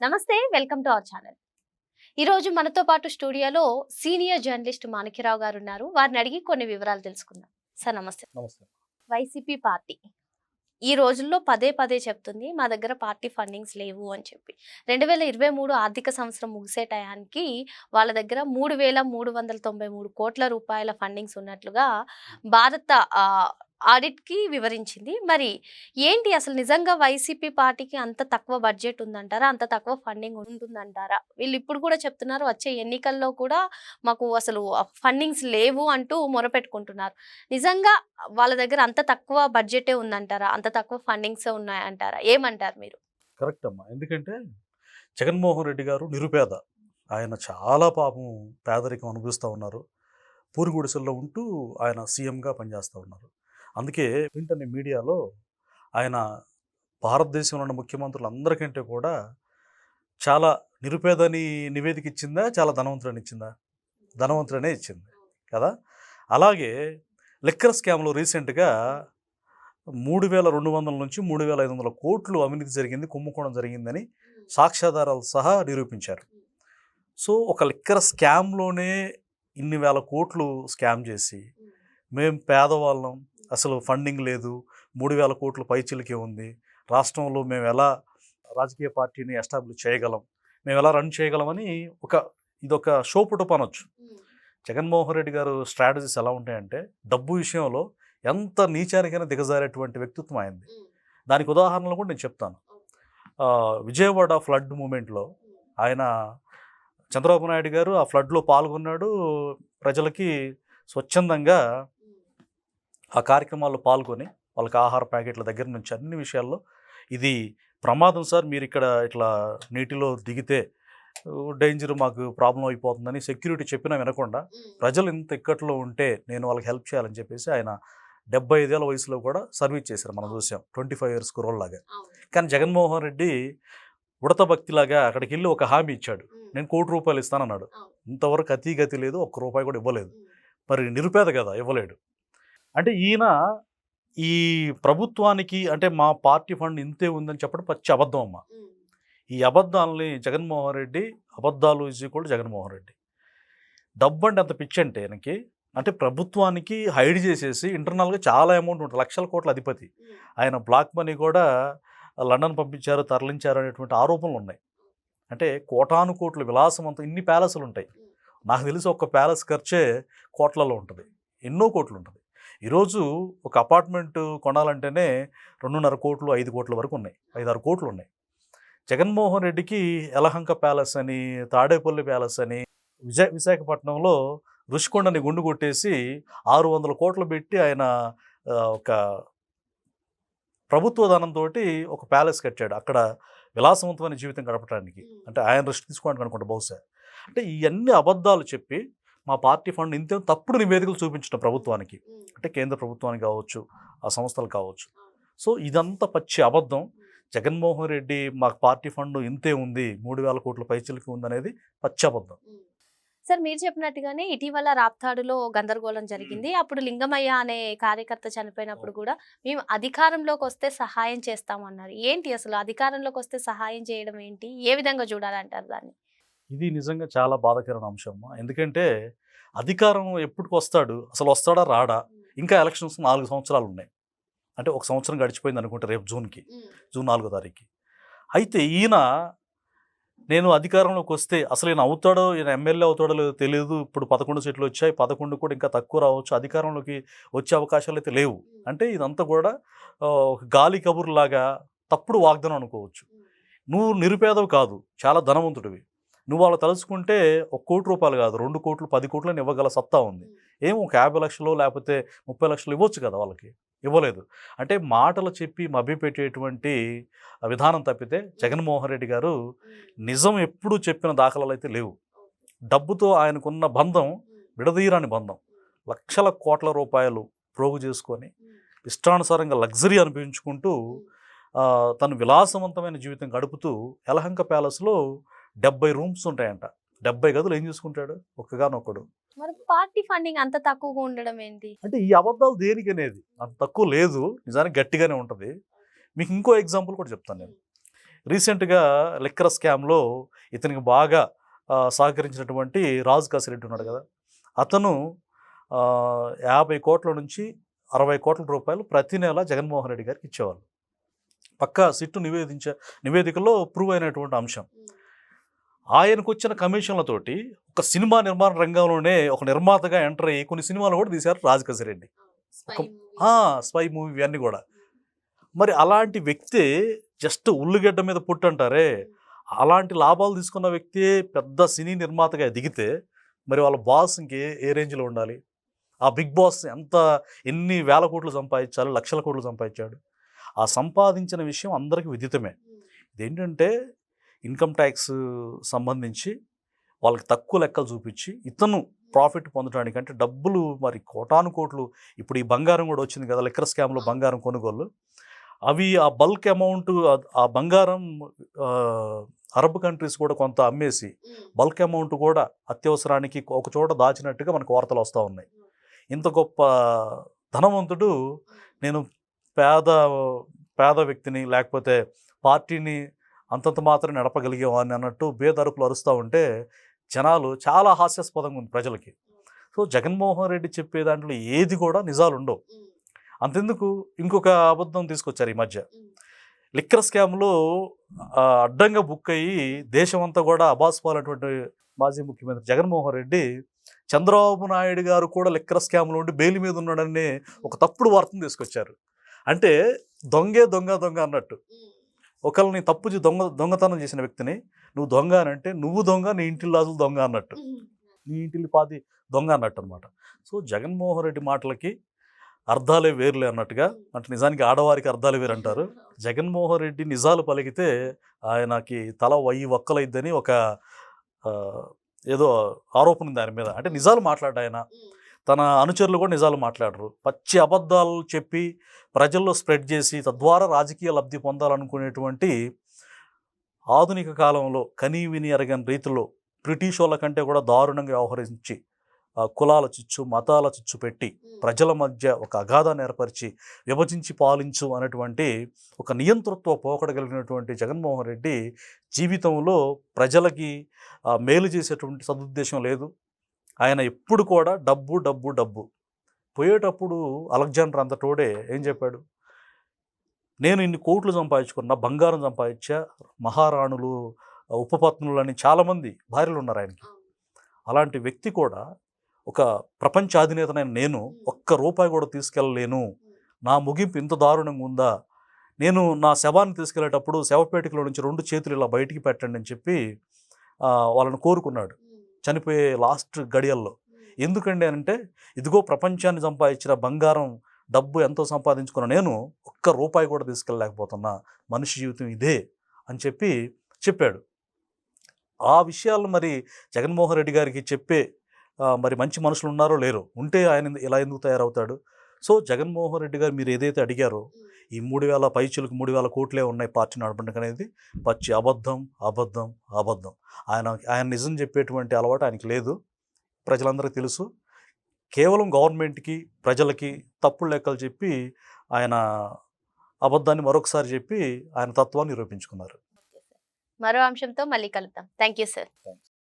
నమస్తే welcome to our channel. ఈ రోజు మనతో పాటు స్టూడియోలో సీనియర్ జర్నలిస్ట్ మాణిక్యరావు గారు ఉన్నారు వారిని అడిగి కొన్ని వివరాలు తెలుసుకుందాం. సార్ నమస్తే. నమస్తే. వైసీపీ పార్టీ ఈ రోజుల్లో పదే పదే చెప్తుంది మా దగ్గర పార్టీ ఫండింగ్స్ లేవు అని చెప్పి. రెండు వేల ఇరవై మూడు ఆర్థిక సంవత్సరం ముగిసే టయానికి వాళ్ళ దగ్గర మూడు వేల మూడు వందల తొంభై మూడు కోట్ల రూపాయల ఫండింగ్స్ ఉన్నట్లుగా భారత ఆడిట్కి వివరించింది. మరి ఏంటి అసలు నిజంగా వైసీపీ పార్టీకి అంత తక్కువ బడ్జెట్ ఉందంటారా? అంత తక్కువ ఫండింగ్ ఉంటుందంటారా? వీళ్ళు ఇప్పుడు కూడా చెప్తున్నారు వచ్చే ఎన్నికల్లో కూడా మాకు అసలు ఫండింగ్స్ లేవు అంటూ మొరపెట్టుకుంటున్నారు. నిజంగా వాళ్ళ దగ్గర అంత తక్కువ బడ్జెటే ఉందంటారా? అంత తక్కువ ఫండింగ్స్ ఉన్నాయంటారా? ఏమంటారు మీరు? కరెక్ట్ అమ్మా. ఎందుకంటే జగన్మోహన్ రెడ్డి గారు నిరుపేద. ఆయన చాలా పాపం పేదరికం అనుభవిస్తూ ఉన్నారు. పూరిగుడిసెల్లో ఉంటూ ఆయన సీఎంగా పనిచేస్తూ ఉన్నారు. అందుకే వెంటనే మీడియాలో ఆయన భారతదేశంలో ఉన్న ముఖ్యమంత్రులు అందరికంటే కూడా చాలా నిరుపేదని నివేదిక ఇచ్చిందా? చాలా ధనవంతులని ఇచ్చిందా? ధనవంతుడనే ఇచ్చింది. కదా? అలాగే లిక్కర్ స్కామ్లో రీసెంట్గా మూడు వేల రెండు వందల నుంచి మూడు వేల ఐదు వందల కోట్లు అవినీతి జరిగింది కుంభకోణం జరిగిందని సాక్ష్యాధారాలు సహా నిరూపించారు. సో ఒక లిక్కర్ స్కామ్లోనే ఇన్ని వేల కోట్లు స్కామ్ చేసి మేము పేదవాళ్ళం అసలు ఫండింగ్ లేదు. మూడు వేల కోట్లు పైచిలికే ఉంది. రాష్ట్రంలో మేము ఎలా రాజకీయ పార్టీని ఎస్టాబ్లిష్ చేయగలం? మేము ఎలా రన్ చేయగలమని ఒక ఇదొక షో పుటప్ అనొచ్చు జగన్మోహన్ రెడ్డి గారు స్ట్రాటజీస్ ఎలా ఉంటాయంటే డబ్బు విషయంలో ఎంత నీచానికైనా దిగజారేటువంటి వ్యక్తిత్వం అయింది దానికి ఉదాహరణలు కూడా నేను చెప్తాను. విజయవాడ ఫ్లడ్ మూమెంట్లో ఆయన చంద్రబాబు నాయుడు గారు ఆ ఫ్లడ్లో పాల్గొన్నాడు. ప్రజలకి స్వచ్ఛందంగా ఆ కార్యక్రమాల్లో పాల్గొని వాళ్ళకి ఆహార ప్యాకెట్ల దగ్గర నుంచి అన్ని విషయాల్లో ఇది ప్రమాదం సార్. మీరు ఇక్కడ ఇట్లా నీటిలో దిగితే డేంజర్ మాకు ప్రాబ్లం అయిపోతుందని సెక్యూరిటీ చెప్పినా వినకుండా ప్రజలు ఇంత ఇక్కట్లో ఉంటే నేను వాళ్ళకి హెల్ప్ చేయాలని చెప్పేసి ఆయన డెబ్బై ఐదేళ్ళ వయసులో కూడా సర్వీస్ చేశారు. మనం చూసాం ట్వంటీ ఫైవ్ ఇయర్స్ లాగా. కానీ జగన్మోహన్ రెడ్డి ఉడత భక్తిలాగా అక్కడికి వెళ్ళి ఒక హామీ ఇచ్చాడు. నేను కోటి రూపాయలు ఇస్తానన్నాడు. ఇంతవరకు అతి గతి లేదు ఒక్క రూపాయి కూడా ఇవ్వలేదు. మరి నిరుపేద కదా ఇవ్వలేడు. అంటే ఈయన ఈ ప్రభుత్వానికి అంటే మా పార్టీ ఫండ్ ఇంతే ఉందని చెప్పడం పచ్చి అబద్ధం అమ్మ. ఈ అబద్ధాలని జగన్మోహన్ రెడ్డి అబద్ధాలు ఇజీ కూడా జగన్మోహన్ రెడ్డి. డబ్బు అంటే అంత పిచ్చి అంటే ఆయనకి అంటే ప్రభుత్వానికి హైడ్ చేసేసి ఇంటర్నల్గా చాలా అమౌంట్ ఉంటుంది లక్షల కోట్ల అధిపతి. ఆయన బ్లాక్ మనీ కూడా లండన్ పంపించారు తరలించారు అనేటువంటి ఆరోపణలు ఉన్నాయి. అంటే కోటాను కోట్లు విలాసవంతం ఇన్ని ప్యాలెస్లు ఉంటాయి. నాకు తెలిసి ఒక ప్యాలెస్ ఖర్చే కోట్లలో ఉంటుంది. ఎన్నో కోట్లు ఉంటుంది. ఈరోజు ఒక అపార్ట్మెంట్ కొనాలంటేనే రెండున్నర కోట్లు ఐదు కోట్ల వరకు ఉన్నాయి. ఐదారు కోట్లు ఉన్నాయి జగన్మోహన్ రెడ్డికి యలహంక ప్యాలెస్ అని తాడేపల్లి ప్యాలెస్ అని విజయ విశాఖపట్నంలో రుషికొండని గుండు కొట్టేసి ఆరు వందల కోట్లు పెట్టి ఆయన ఒక ప్రభుత్వ ధనంతో ఒక ప్యాలెస్ కట్టాడు. అక్కడ విలాసవంతమైన జీవితం గడపడానికి అంటే ఆయన దృష్టి తీసుకోవడానికి అనుకుంటా బహుశా. అంటే ఇవన్నీ అబద్ధాలు చెప్పి మా పార్టీ ఫండ్ ఇంతే తప్పుడు నివేదికలు చూపించడం ప్రభుత్వానికి. అంటే కేంద్ర ప్రభుత్వానికి కావచ్చు ఆ సంస్థలు కావచ్చు. సో ఇదంతా పచ్చి అబద్ధం. జగన్మోహన్ రెడ్డి మా పార్టీ ఫండ్ ఇంతే ఉంది మూడు వేల కోట్ల పైచలకి ఉంది అనేది పచ్చి అబద్ధం. సార్ మీరు చెప్పినట్టుగానే ఇటీవల రాప్తాడులో గందరగోళం జరిగింది. అప్పుడు లింగమయ్య అనే కార్యకర్త చనిపోయినప్పుడు కూడా మేము అధికారంలోకి వస్తే సహాయం చేస్తామన్నారు. ఏంటి అసలు అధికారంలోకి వస్తే సహాయం చేయడం ఏంటి? ఏ విధంగా చూడాలంటారు దాన్ని? ఇది నిజంగా చాలా బాధాకరమైన అంశం ఎందుకంటే అధికారం ఎప్పటికి వస్తాడు? అసలు వస్తాడా? రాడా? ఇంకా ఎలక్షన్స్ నాలుగు సంవత్సరాలు ఉన్నాయి. అంటే ఒక సంవత్సరం గడిచిపోయింది అనుకుంటే రేపు జూన్కి. జూన్ నాలుగో తారీఖుకి. అయితే ఈయన నేను అధికారంలోకి వస్తే అసలు ఈయన అవుతాడో ఈయన ఎమ్మెల్యే అవుతాడో లేదో తెలియదు ఇప్పుడు పదకొండు సీట్లు వచ్చాయి. పదకొండు కూడా ఇంకా తక్కువ రావచ్చు. అధికారంలోకి వచ్చే అవకాశాలు అయితే లేవు. అంటే ఇదంతా కూడా గాలి కబుర్లాగా తప్పుడు వాగ్దానం అనుకోవచ్చు. నువ్వు నిరుపేదవు కాదు. చాలా ధనవంతుడివి. నువ్వు వాళ్ళు తలుచుకుంటే ఒక కోటి రూపాయలు కాదు రెండు కోట్లు పది కోట్లను ఇవ్వగల సత్తా ఉంది. ఏం ఒక యాభై లక్షలు లేకపోతే ముప్పై లక్షలు ఇవ్వచ్చు కదా వాళ్ళకి? ఇవ్వలేదు. అంటే మాటలు చెప్పి మభ్యపెట్టేటువంటి విధానం తప్పితే జగన్మోహన్ రెడ్డి గారు నిజం ఎప్పుడు చెప్పిన దాఖలాలు అయితే లేవు. డబ్బుతో ఆయనకున్న బంధం విడదీయరాని బంధం. లక్షల కోట్ల రూపాయలు ప్రోగు చేసుకొని ఇష్టానుసారంగా లగ్జరీ అనిపించుకుంటూ తను విలాసవంతమైన జీవితం గడుపుతూ యలహంక ప్యాలెస్లో డెబ్బై రూమ్స్ ఉంటాయంట. డెబ్బై గదులు ఏం చేసుకుంటాడు? ఒక్కగానొక్కడు. మరి పార్టీ ఫండింగ్ అంత తక్కువగా ఉండడం ఏంటి? అంటే ఈ అబద్ధాలు దేనికి అనేది అంత తక్కువ లేదు. నిజానికి గట్టిగానే ఉంటుంది. మీకు ఇంకో ఎగ్జాంపుల్ కూడా చెప్తాను నేను. రీసెంట్గా లిక్కర్ స్కామ్లో ఇతనికి బాగా సహకరించినటువంటి రాజు కాసిరెడ్డి ఉన్నాడు కదా. అతను యాభై కోట్ల నుంచి అరవై కోట్ల రూపాయలు ప్రతి నెల జగన్మోహన్ రెడ్డి గారికి ఇచ్చేవాళ్ళు. పక్కా సిట్టు నివేదించే నివేదికలో ప్రూవ్ అయినటువంటి అంశం. ఆయనకు వచ్చిన కమిషన్లతోటి ఒక సినిమా నిర్మాణ రంగంలోనే ఒక నిర్మాతగా ఎంటర్ అయ్యి కొన్ని సినిమాలు కూడా తీశారు రాజకసిరెడ్డి స్పై మూవీ. ఇవన్నీ కూడా. మరి అలాంటి వ్యక్తి జస్ట్ ఉల్లిగడ్డ మీద పుట్టంటారే అలాంటి లాభాలు తీసుకున్న వ్యక్తి పెద్ద సినీ నిర్మాతగా ఎదిగితే మరి వాళ్ళ బాస్ ఇంకే ఏ రేంజ్లో ఉండాలి? ఆ బిగ్ బాస్ ఎంత ఎన్ని వేల కోట్లు సంపాదించాలి లక్షల కోట్లు సంపాదించాడు? ఆ సంపాదించిన విషయం అందరికీ విదితమే ఇదేంటంటే ఇన్కమ్ ట్యాక్స్ సంబంధించి వాళ్ళకి తక్కువ లెక్కలు చూపించి ఇతను ప్రాఫిట్ పొందడానికి అంటే డబ్బులు మరి కోటాను కోట్లు. ఇప్పుడు ఈ బంగారం కూడా వచ్చింది కదా లిక్కర్ స్కామ్లో బంగారం కొనుగోలు. అవి ఆ బల్క్ అమౌంట్ ఆ బంగారం అరబ్ కంట్రీస్ కూడా కొంత అమ్మేసి బల్క్ అమౌంట్ కూడా అత్యవసరానికి ఒక చోట దాచినట్టుగా మనకు వార్తలు వస్తూ ఉన్నాయి. ఇంత గొప్ప ధనవంతుడు నేను పేద పేద వ్యక్తిని లేకపోతే పార్టీని అంతంత మాత్రం నడపగలిగేవాడిని అన్నట్టు బేదరుపులు అరుస్తూ ఉంటే జనాలు చాలా హాస్యాస్పదంగా ఉంది ప్రజలకి. సో జగన్మోహన్ రెడ్డి చెప్పే దాంట్లో ఏది కూడా నిజాలు ఉండవు అంతెందుకు? ఇంకొక అబద్ధం తీసుకొచ్చారు ఈ మధ్య. లిక్కర్ స్కామ్లో అడ్డంగా బుక్ అయ్యి దేశమంతా కూడా అబాస్పాలటువంటి మాజీ ముఖ్యమంత్రి జగన్మోహన్ రెడ్డి చంద్రబాబు నాయుడు గారు కూడా లిక్కర్ స్కామ్లో ఉండి బెయిల్ మీద ఉన్నాడని ఒక తప్పుడు వార్తను తీసుకొచ్చారు. అంటే దొంగే దొంగ దొంగ అన్నట్టు. ఒకళ్ళని తప్పు దొంగ దొంగతనం చేసిన వ్యక్తిని నువ్వు దొంగ అని అంటే నువ్వు దొంగ నీ ఇంటి లాజులు దొంగ అన్నట్టు. నీ ఇంటిల్లి పాది దొంగ అన్నట్టు అనమాట సో జగన్మోహన్ రెడ్డి మాటలకి అర్థాలే వేరులే అన్నట్టుగా అంటే నిజానికి ఆడవారికి అర్థాలు వేరు అంటారు జగన్మోహన్ రెడ్డి నిజాలు పలికితే ఆయనకి తల వయ్యి ఒక్కలైద్దని ఒక ఏదో ఆరోపణ ఉంది ఆయన మీద. అంటే నిజాలు మాట్లాడు ఆయన తన అనుచరులు కూడా నిజాలు మాట్లాడరు. పచ్చి అబద్ధాలు చెప్పి ప్రజల్లో స్ప్రెడ్ చేసి తద్వారా రాజకీయ లబ్ధి పొందాలనుకునేటువంటి ఆధునిక కాలంలో కనీ విని ఎరగని రీతిలో బ్రిటిష్ వాళ్ళ కంటే కూడా దారుణంగా వ్యవహరించి కులాల చిచ్చు మతాల చిచ్చు పెట్టి ప్రజల మధ్య ఒక అగాధాన్ని ఏర్పరిచి విభజించి పాలించు అనేటువంటి ఒక నియంతృత్వ పోకడగలిగినటువంటి జగన్మోహన్ రెడ్డి జీవితంలో ప్రజలకి మేలు చేసేటువంటి సదుద్దేశం లేదు. ఆయన ఎప్పుడు కూడా డబ్బు డబ్బు డబ్బు. పోయేటప్పుడు అలెగ్జాండర్ అంతటోడే ఏం చెప్పాడు? నేను ఇన్ని కోట్లు సంపాదించుకున్నా బంగారం సంపాదించా మహారాణులు ఉపపత్నులు అని చాలామంది భార్యలు ఉన్నారు ఆయనకి. అలాంటి వ్యక్తి కూడా ఒక ప్రపంచాధినేతనైన నేను ఒక్క రూపాయి కూడా తీసుకెళ్ళలేను. నా ముగింపు ఇంత దారుణంగా ఉందా? నేను నా శవాన్ని తీసుకెళ్ళేటప్పుడు శవపేటికలో నుంచి రెండు చేతులు ఇలా బయటికి పెట్టండి అని చెప్పి వాళ్ళని కోరుకున్నాడు. చనిపోయే లాస్ట్ గడియల్లో. ఎందుకండి అని అంటే ఇదిగో ప్రపంచాన్ని సంపాదించిన బంగారం డబ్బు ఎంతో సంపాదించుకున్న నేను ఒక్క రూపాయి కూడా తీసుకెళ్ళలేకపోతున్నా. మనిషి జీవితం ఇదే అని చెప్పి చెప్పాడు. ఆ విషయాలు మరి జగన్మోహన్ రెడ్డి గారికి చెప్పే మరి మంచి మనుషులు ఉన్నారో లేరు ఉంటే ఆయన ఇలా ఎందుకు తయారవుతాడు? సో జగన్మోహన్ రెడ్డి గారు మీరు ఏదైతే అడిగారో ఈ మూడు వేల పైచులకు మూడు వేల కోట్లే ఉన్నాయి పార్టీ నడపడానికి అనేది పచ్చి అబద్ధం అబద్ధం అబద్ధం. ఆయన ఆయన నిజం చెప్పేటువంటి అలవాటు ఆయనకి లేదు. ప్రజలందరికీ తెలుసు. కేవలం గవర్నమెంట్కి ప్రజలకి తప్పుడు లెక్కలు చెప్పి ఆయన అబద్ధాన్ని మరొకసారి చెప్పి ఆయన తత్వాన్ని నిరూపించుకున్నారు. మరో అంశంతో మళ్ళీ కలుద్దాం. Thank you sir